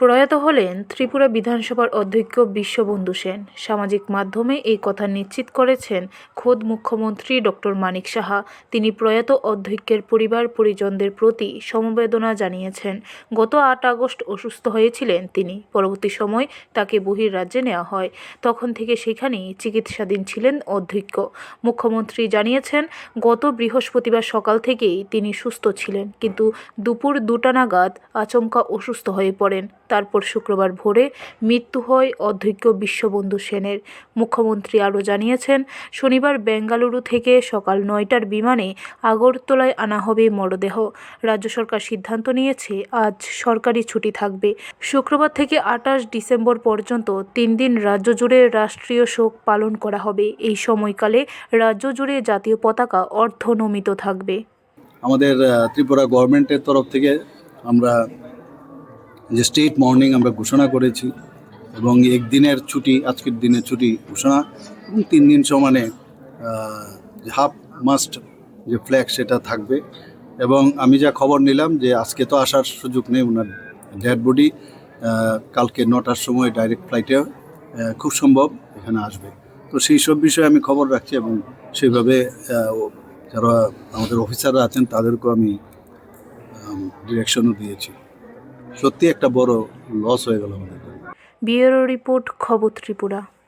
প্রয়াত হলেন ত্রিপুরা বিধানসভার অধ্যক্ষ বিশ্ববন্ধু সেন। সামাজিক মাধ্যমে এই কথা নিশ্চিত করেছেন খোদ মুখ্যমন্ত্রী ডক্টর মানিক সাহা। তিনি প্রয়াত অধ্যক্ষের পরিবার, পরিজনদের প্রতি সমবেদনা জানিয়েছেন। গত আট আগস্ট অসুস্থ হয়েছিলেন তিনি। পরবর্তী সময় তাকে বহির্রাজ্যে নেওয়া হয়। তখন থেকে সেখানেই চিকিৎসাধীন ছিলেন অধ্যক্ষ। মুখ্যমন্ত্রী জানিয়েছেন, গত বৃহস্পতিবার সকাল থেকেই তিনি সুস্থ ছিলেন, কিন্তু দুপুর দুটা নাগাদ আচমকা অসুস্থ হয়ে পড়েন। তারপর শুক্রবার ভোরে মৃত্যু হয় অধ্যক্ষ বিশ্ববন্ধু সেনের। মুখ্যমন্ত্রী আরও জানিয়েছেন, শনিবার বেঙ্গালুরু থেকে সকাল নয়টার বিমানে আগরতলায় আনা হবে মরদেহ। রাজ্য সরকার সিদ্ধান্ত নিয়েছে, আজ সরকারি ছুটি থাকবে। শুক্রবার থেকে আঠাশ ডিসেম্বর পর্যন্ত তিন দিন রাজ্য জুড়ে রাষ্ট্রীয় শোক পালন করা হবে। এই সময়কালে রাজ্য জুড়ে জাতীয় পতাকা অর্ধনমিত থাকবে। আমাদের ত্রিপুরা গভর্নমেন্টের তরফ থেকে আমরা যে স্টেট মর্নিং আমরা ঘোষণা করেছি এবং একদিনের ছুটি, আজকের দিনের ছুটি ঘোষণা এবং তিন দিন সমানে হাফ মাস্ট যে ফ্ল্যাগ সেটা থাকবে। এবং আমি যা খবর নিলাম যে আজকে তো আসার সুযোগ নেই ওনার ডেড বডি কালকে নটার সময় ডাইরেক্ট ফ্লাইটে খুব সম্ভব এখানে আসবে। তো সেই সব বিষয়ে আমি খবর রাখছি এবং সেইভাবে যারা আমাদের অফিসাররা আছেন তাদেরকেও আমি ডিরেকশনও দিয়েছি। সত্যি একটা বড় লস হয়ে গেল আমাদের। ব্যুরো রিপোর্ট খবর ত্রিপুরা।